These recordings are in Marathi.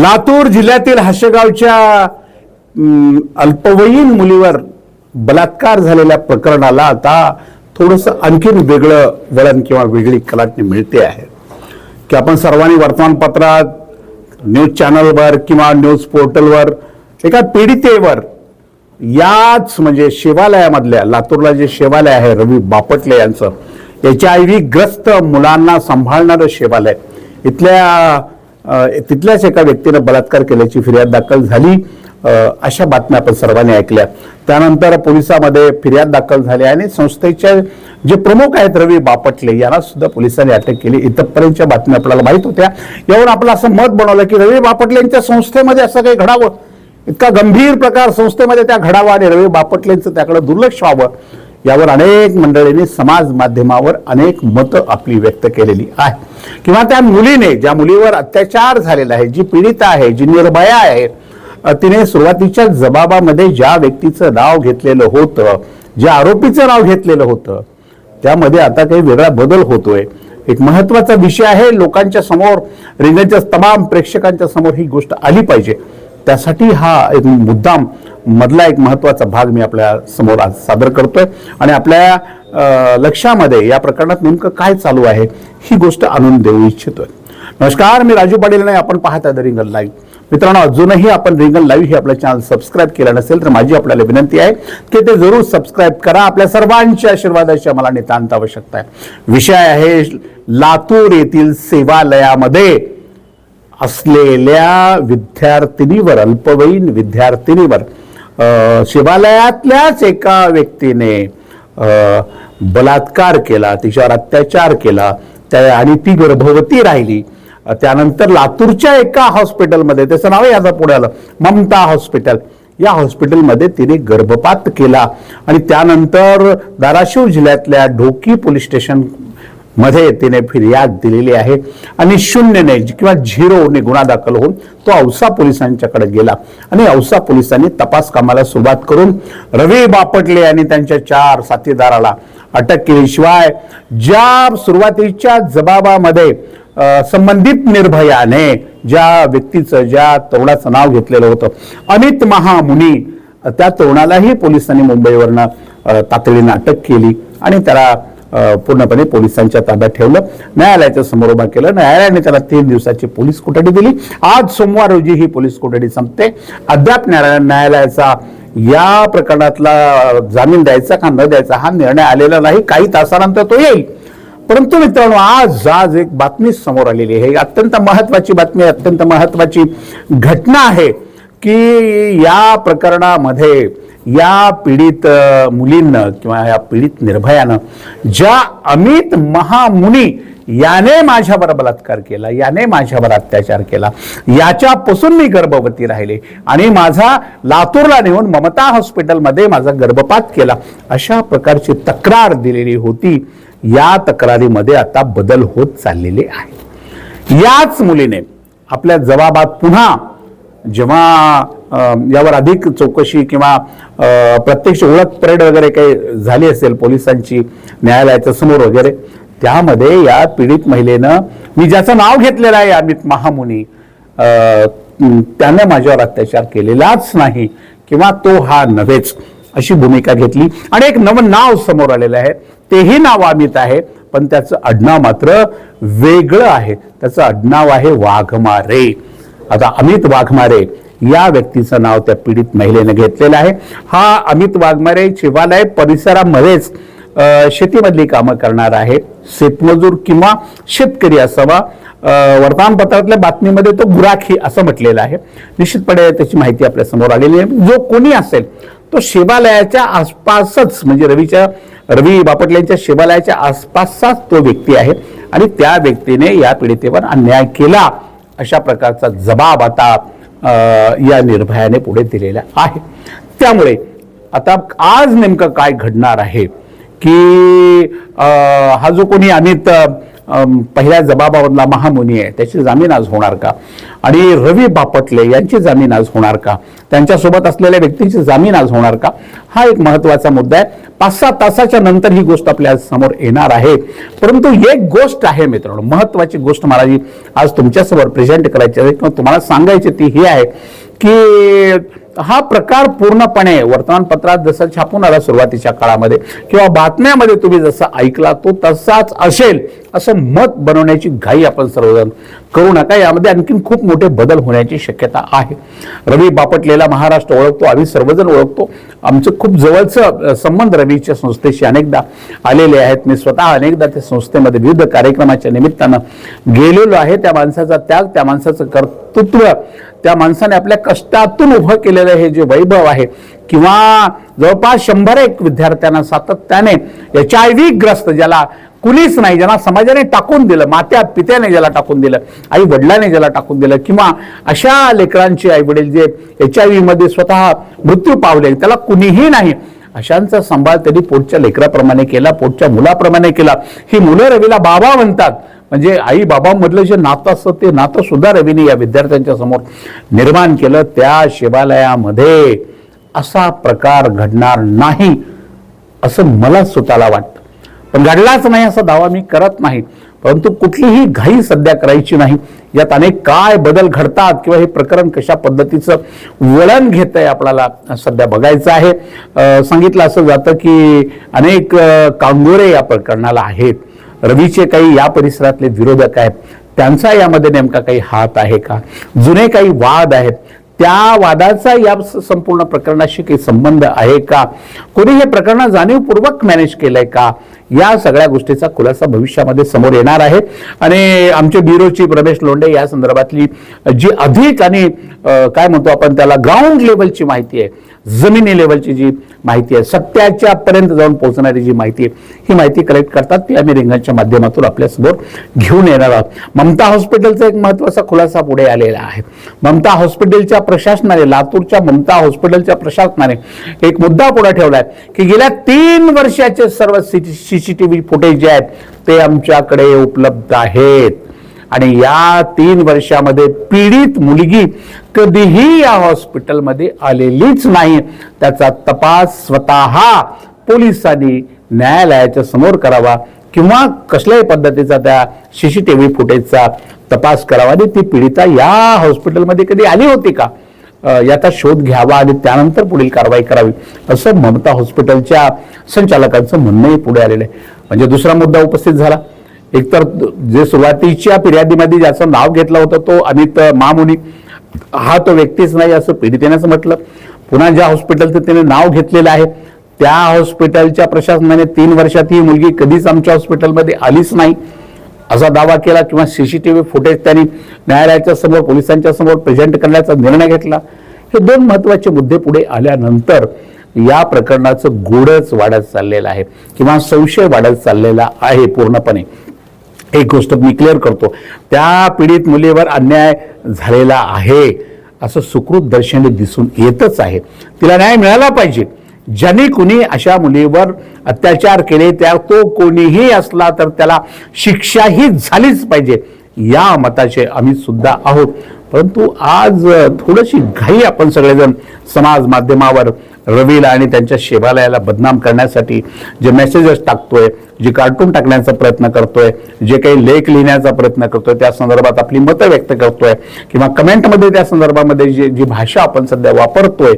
लातूर जिल्ह्यातील हाशेगावच्या अल्पवयीन मुलीवर बलात्कार झालेल्या प्रकरणाला आता थोडंसं आणखीन वेगळं वळण किंवा वेगळी कलाटणी मिळते आहे. की आपण सर्वांनी वर्तमानपत्रात न्यूज चॅनलवर किंवा न्यूज पोर्टलवर एका पीडितेवर याच म्हणजे शिवालयामधल्या लातूरला जे शिवालय आहे रवी बापटले यांचं एच आय व्ही ग्रस्त मुलांना सांभाळणारं शिवालय इथल्या तिथल्याच एका व्यक्तीनं बलात्कार केल्याची फिर्याद दाखल झाली. अशा बातम्या आपण सर्वांनी ऐकल्या. त्यानंतर पोलिसामध्ये फिर्याद दाखल झाली आणि संस्थेचे जे प्रमुख आहेत रवी बापटले यांना सुद्धा पोलिसांनी अटक केली. इथपर्यंतच्या बातम्या आपल्याला माहीत होत्या. यावर आपलं असं मत बनवलं की रवी बापटले यांच्या संस्थेमध्ये असं काही घडावं? इतका गंभीर प्रकार संस्थेमध्ये त्या घडावा आणि रवी बापटलेंचं त्याकडे दुर्लक्ष व्हावं. यावर अनेक मंडळींनी समाज माध्यमावर अनेक मतं आपली व्यक्त केलेली आहे किंवा त्या मुलीने ज्या मुलीवर अत्याचार झालेला आहे जी पीडित आहे जी निर्भया आहे तिने सुरुवातीच्या जबाबामध्ये ज्या व्यक्तीचं नाव घेतलेलं होतं ज्या आरोपीचं नाव घेतलेलं होतं त्यामध्ये आता काही वेगळा बदल होतोय. एक महत्त्वाचा विषय आहे लोकांच्या समोर रिंगणच्या तमाम प्रेक्षकांच्या समोर ही गोष्ट आली पाहिजे. त्यासाठी हा एक मुद्दाम मधला एक महत्त्वाचा भाग मी आपल्यासमोर आज सादर करतोय. आणि आपल्या लक्षामध्ये या प्रकरणात नेमकं काय चालू आहे ही गोष्ट आणून देऊ इच्छितोय. नमस्कार मी राजू पाटील नाही आपण पाहता द रिंगल लाईव्ह मित्रांनो अजूनही आपण रिंगल लाईव्ह हे आपलं चॅनल सबस्क्राईब केलं नसेल तर माझी आपल्याला विनंती आहे की ते जरूर सबस्क्राईब करा. आपल्या सर्वांच्या आशीर्वादाची मला नितांत आवश्यकता आहे. विषय आहे लातूर येथील सेवालयामध्ये. असलेल्या विद्यार्थिनीवर अल्पवयीन विद्यार्थिनीवर शिवालयातल्याच एका व्यक्तीने बलात्कार केला तिच्यावर अत्याचार केला त्या आणि ती गर्भवती राहिली. त्यानंतर लातूरच्या एका हॉस्पिटलमध्ये त्याचं नाव याचा पुढे आलं ममता हॉस्पिटल. या हॉस्पिटलमध्ये तिने गर्भपात केला आणि त्यानंतर धाराशिव जिल्ह्यातल्या ढोकी पोलीस स्टेशन मध्ये तिने फिर्याद दिलेली आहे आणि शून्यने किंवा झिरोने गुन्हा दाखल होऊन तो औसा पोलिसांच्याकडे गेला. आणि औसा पोलिसांनी तपास कामाला सुरुवात करून रवी बापटले आणि त्यांच्या चार साथीदाराला अटक केलीशिवाय ज्या सुरुवातीच्या जबाबामध्ये संबंधित निर्भयाने ज्या व्यक्तीचं ज्या तरुणाचं नाव घेतलेलं होतं अमित महामुनी त्या तरुणालाही पोलिसांनी मुंबईवरनं तातडीनं अटक केली आणि त्याला पूर्णपणे पोलिसांच्या ताब्यात ठेवलं. न्यायालयाच्या समोर उभा केलं. न्यायालयाने त्याला तीन दिवसाची पोलीस कोठडी दिली. आज सोमवार रोजी ही पोलीस कोठडी संपते. अद्याप न्यायालय न्यायालयाचा या प्रकरणातला जामीन द्यायचा का न द्यायचा हा निर्णय आलेला नाही. काही तासानंतर तो येईल. परंतु मित्रांनो आज आज एक बातमी समोर आलेली आहे. अत्यंत महत्वाची बातमी अत्यंत महत्वाची घटना आहे की या प्रकरणामध्ये या पीडित मुलींनं किंवा या पीडित निर्भयानं ज्या अमित महामुनी याने माझ्यावर बलात्कार केला याने माझ्यावर अत्याचार केला याच्यापासून मी गर्भवती राहिले आणि माझा लातूरला नेऊन ममता हॉस्पिटलमध्ये माझा गर्भपात केला अशा प्रकारची तक्रार दिलेली होती. या तक्रारीमध्ये आता बदल होत चाललेले आहे याच मुलीने आपल्या जबाबात पुन्हा जेव्हा यावर अधिक चौकशी किंवा प्रत्यक्ष ओळख परेड वगैरे काही झाली असेल पोलिसांची न्यायालयाच्या समोर वगैरे त्यामध्ये या पीडित महिलेनं मी ज्याचं नाव घेतलेलं आहे अमित महामुनी त्यानं माझ्यावर अत्याचार केलेलाच नाही किंवा तो हा नव्हेच अशी भूमिका घेतली. आणि एक नवं नाव समोर आलेलं आहे तेही नाव अमित आहे पण त्याचं आडनाव मात्र वेगळं आहे. त्याचं आडनाव आहे वाघमारे. आता अमित वाघमारे या व्यक्तीचं नाव त्या पीडित महिलेने घेतलेलं आहे. हा अमित वाघमारे शिवालय परिसरामध्येच शेतीमधली कामं करणार आहे. शेतमजूर किंवा शेतकरी असावा. वर्तमानपत्रातल्या बातमीमध्ये तो गुराखी असं म्हटलेलं आहे. निश्चितपणे त्याची माहिती आपल्यासमोर आलेली आहे. जो कोणी असेल तो शिवालयाच्या आसपासच म्हणजे रवीच्या रवी बापटल्यांच्या शिवालयाच्या आसपासचाच तो व्यक्ती आहे. आणि त्या व्यक्तीने या पीडितेवर अन्याय केला. अशा प्रकारचा जबाब आता या निर्भयाने पुढे दिलेला आहे. त्यामुळे आता आज नेमकं काय घडणार आहे की हा जो कोणी अमित पहिल्या जबाबामधला महामुनी आहे त्याची जामीन आज होणार का? आणि रवी बापटले यांची जामीन आज होणार का? त्यांच्यासोबत असलेल्या व्यक्तींची जामीन आज होणार का? हा एक महत्त्वाचा मुद्दा आहे. पाच सहा तासाच्या नंतर ही गोष्ट आपल्यासमोर येणार आहे. परंतु एक गोष्ट आहे मित्रांनो महत्वाची गोष्ट मला जी आज तुमच्यासमोर प्रेझेंट करायची आहे. किंवा तुम्हाला सांगायची ती ही आहे की हा प्रकार पूर्णपणे वर्तमानपत्रात जसं छापून आला सुरुवातीच्या काळामध्ये किंवा बातम्यामध्ये तुम्ही जसा ऐकला तो तसाच असेल असं मत बनवण्याची घाई आपण सर्वजण करू नका. यामध्ये आणखीन खूप मोठे बदल होण्याची शक्यता आहे. रवी बापटलेला महाराष्ट्र ओळखतो आम्ही सर्वजण ओळखतो. आमचं खूप जवळचं संबंध रवीच्या संस्थेशी अनेकदा आलेले आहेत. मी स्वतः अनेकदा त्या संस्थेमध्ये विविध कार्यक्रमाच्या निमित्तानं गेलेलो आहे. त्या माणसाचा त्याग त्या माणसाचं कर्तृत्व त्या माणसाने आपल्या कष्टातून उभं केलेलं हे जे वैभव आहे किंवा जवळपास शंभर एक विद्यार्थ्यांना सातत्याने एच आय व्ही ग्रस्त ज्याला कुणीच नाही ज्यांना समाजाने टाकून दिलं मात्या पित्याने ज्याला टाकून दिलं आई वडिलाने ज्याला टाकून दिलं किंवा अशा लेकरांचे आई वडील जे एच आय व्ही मध्ये स्वतः मृत्यू पावले त्याला कुणीही नाही. अशांचा सांभाळ त्यांनी पोटच्या लेकराप्रमाणे केला पोटच्या मुलाप्रमाणे केला. ही मुलं रवीला बाबा म्हणतात. म्हणजे आई बाबांमधलं जे नातं असतं ते नातं सुद्धा रवीने या विद्यार्थ्यांच्या समोर निर्माण केलं. त्या शिवालयामध्ये असा प्रकार घडणार नाही असं मला स्वतःला वाटतं. पण घडलाच नाही असा दावा मी करत नाही. परंतु कुठलीही घाई सध्या करायची नाही. यात अनेक काय बदल घडतात किंवा हे प्रकरण कशा पद्धतीचं वळण घेत आहे आपल्याला सध्या बघायचं आहे. सांगितलं असं जातं की अनेक कांगोरे या प्रकरणाला आहेत. रवीचे काही या परिसरातले विरोधक आहेत त्यांचा यामध्ये नेमका काही हात आहे का? जुने काही वाद आहेत त्या वादाचा या संपूर्ण प्रकरणाशी काही संबंध आहे का? कोणी हे प्रकरण जाणीवपूर्वक मॅनेज केलंय का? या सगळ्या गोष्टीचा खुलासा भविष्यामध्ये समोर येणार आहे. आणि आमचे ब्युरो चीफ रमेश लोंढे या संदर्भातली जी अधिक आणि काय म्हणतो आपण त्याला ग्राउंड लेवलची माहिती आहे जमिनी लेवलची जी माहिती आहे. सत्याच्या पर्यंत जाऊन पोहोचणारी जी माहिती आहे ही माहिती कलेक्ट करतात. ती आम्ही रिंगांच्या माध्यमातून आपल्यासमोर घेऊन येणार आहोत. ममता हॉस्पिटलचा एक महत्त्वाचा खुलासा पुढे आलेला आहे. ममता हॉस्पिटलच्या प्रशासनाने लातूरच्या ममता हॉस्पिटलच्या प्रशासनाने एक मुद्दा पुढे ठेवला आहे की गेल्या तीन वर्षाचे सर्व सी सीसीटीव्ही फुटेज जे आहेत ते आमच्याकडे उपलब्ध आहेत. आणि या तीन वर्षामध्ये पीडित मुलगी कधीही या हॉस्पिटलमध्ये आलेलीच नाही. त्याचा तपास स्वतः पोलिसांनी न्यायालयाच्या समोर करावा किंवा कसल्याही पद्धतीचा त्या शीशी टी व्ही फुटेजचा तपास करावा आणि ती पीडिता या हॉस्पिटलमध्ये कधी आली होती का? याचा शोध घ्यावा आणि त्यानंतर पुढील कारवाई करावी असं ममता हॉस्पिटलच्या संचालकांचं म्हणणंही पुढे आलेलं आहे. म्हणजे दुसरा मुद्दा उपस्थित झाला. एकतर जे सुरुवातीच्या फिर्यादीमध्ये ज्याचं नाव घेतलं होतं तो अमित मामुनी हा तो व्यक्तीच नाही असं पीडितेनं म्हटलं. पुन्हा ज्या हॉस्पिटलचं त्याने नाव घेतलेलं आहे त्या हॉस्पिटलच्या प्रशासनाने तीन वर्षात ही मुलगी कधीच आमच्या हॉस्पिटलमध्ये आलीच नाही. असा दावा केला किंवा C C T V footage त्यांनी न्यायालयाच्या समोर पोलिसांच्या समोर प्रेझेंट करण्याचा निर्णय घेतला. हे दोन महत्त्वाचे मुद्दे पुढे आल्यानंतर या प्रकरणाचं गोडच वाढत चाललेलं आहे किंवा संशय वाढत चाललेला आहे पूर्णपणे. एक गोष्ट मी क्लिअर करतो. त्या पीडित मुलीवर अन्याय झालेला आहे असं सुकृत दर्शनी दिसून येतच आहे. तिला न्याय मिळाला पाहिजे. ज्यांनी कुणी अशा मुलीवर अत्याचार केले त्या तो कोणीही असला तर त्याला शिक्षाही झालीच पाहिजे. या मताचे आम्ही सुद्धा आहोत. परंतु आज थोडीशी घाई आपण सगळेजण समाज माध्यमावर रवीला आणि त्यांच्या शेवालयाला बदनाम करण्यासाठी जे मेसेजेस टाकतोय जे कार्टून टाकण्याचा प्रयत्न करतोय जे काही लेख लिहिण्याचा प्रयत्न करतोय त्या संदर्भात आपली मतं व्यक्त करतोय किंवा कमेंटमध्ये त्या संदर्भामध्ये जी जी भाषा आपण सध्या वापरतोय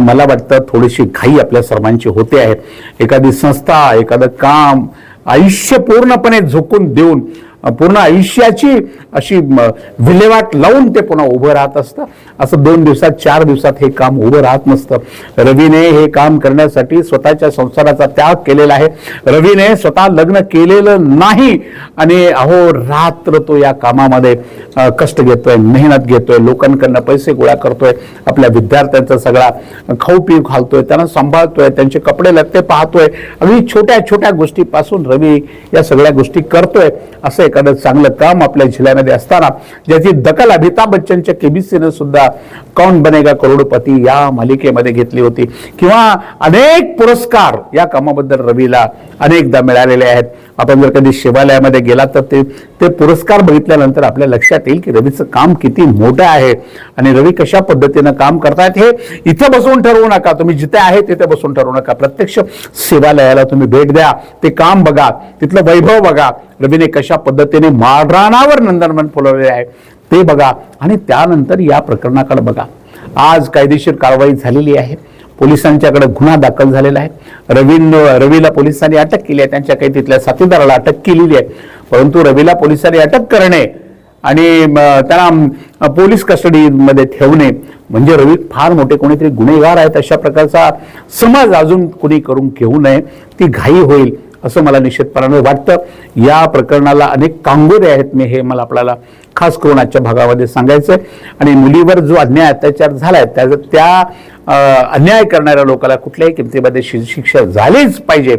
मला वाटतं थोडीशी घाई आपल्या सर्वांची होते आहे. एखादी संस्था एखादं काम आयुष्य पूर्णपणे झोकून देऊन पूर्ण आयुष्याची अशी विल्हेवाट लावून ते पुन्हा उभं राहत असतं. असं दोन दिवसात चार दिवसात हे काम उभं राहत नसतं. रवीने हे काम करण्यासाठी स्वतःच्या संसाराचा त्याग केलेला आहे. रवीने स्वतः लग्न केलेलं नाही. आणि अहो रात्र तो या कामामध्ये कष्ट घेतोय मेहनत घेतोय लोकांकडनं पैसे गोळा करतोय आपल्या विद्यार्थ्यांचा सगळा खाऊ पिऊ घालतोय त्यांना सांभाळतोय त्यांचे कपडे लत्ते पाहतोय. अगदी छोट्या छोट्या गोष्टीपासून रवी या सगळ्या गोष्टी करतोय असं एखादं चांगलं काम आपल्या जिल्ह्यामध्ये असताना ज्याची दखल अमिताभ बच्चनच्या केबीसीनं सुद्धा कौन बनेगा करोडपती या मालिकेमध्ये घेतली होती. किंवा अनेक पुरस्कार या कामाबद्दल रवीला अनेकदा मिळालेले आहेत. आपण जर कधी शिवालयामध्ये गेला तर ते ते पुरस्कार बघितल्यानंतर आपल्या लक्षात येईल की रवीचं काम किती मोठं आहे. आणि रवी कशा पद्धतीनं काम करतायत हे इथं बसून ठरवू नका. तुम्ही जिथे आहे तिथे बसून ठरवू नका. प्रत्यक्ष शिवालयाला तुम्ही भेट द्या. ते काम बघा. तिथलं वैभव बघा. रवीने कशा पद्धतीने माळरानावर नंदनवन फुलवलेले आहे. ते बघा आणि त्यानंतर या प्रकरणाकडे बघा. आज कायदेशीर कारवाई झालेली आहे. पोलिसांच्याकडे गुन्हा दाखल झालेला आहे. रवीन रवीला पोलिसांनी अटक केली आहे. त्यांच्या काही तिथल्या साथीदाराला अटक केलेली आहे. परंतु रवीला पोलिसांनी अटक करणे आणि त्यांना पोलीस कस्टडीमध्ये ठेवणे म्हणजे रवी फार मोठे कोणीतरी गुन्हेगार आहेत अशा प्रकारचा समज अजून कोणी करून घेऊ नये. ती घाई होईल. असं मला निश्चितपणाने वाटतं. या प्रकरणाला अनेक कांगोरे आहेत. मी हे मला आपल्याला खास करून आजच्या भागामध्ये सांगायचं आणि मुलीवर जो अन्याय अत्याचार झाला आहे त्या त्या अन्याय करणाऱ्या लोकाला कुठल्याही किमतीमध्ये शि- शिक्षा झालीच पाहिजे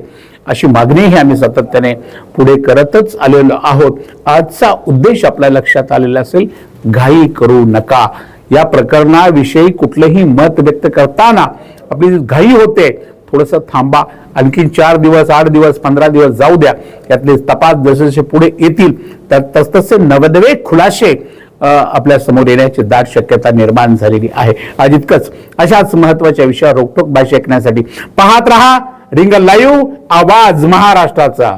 अशी मागणीही आम्ही सातत्याने पुढे करतच आलेलो आहोत. आजचा उद्देश आपल्या लक्षात आलेला असेल घाई करू नका. या प्रकरणाविषयी कुठलंही मत व्यक्त करताना आपली घाई होते. थोडंसं थांबा. आणखी चार दिवस आठ दिवस पंधरा दिवस जाऊ द्या. यातले तपास जसे जसे पुढे येतील तर तसतसे नवनवे खुलासे आपल्यासमोर येण्याची दाट शक्यता निर्माण झालेली आहे. अजितकच इतकंच. अशाच महत्त्वाच्या विषयावर रोखोक भाषा ऐकण्यासाठी पाहत रहा. रिंग लाईव्ह आवाज महाराष्ट्राचा.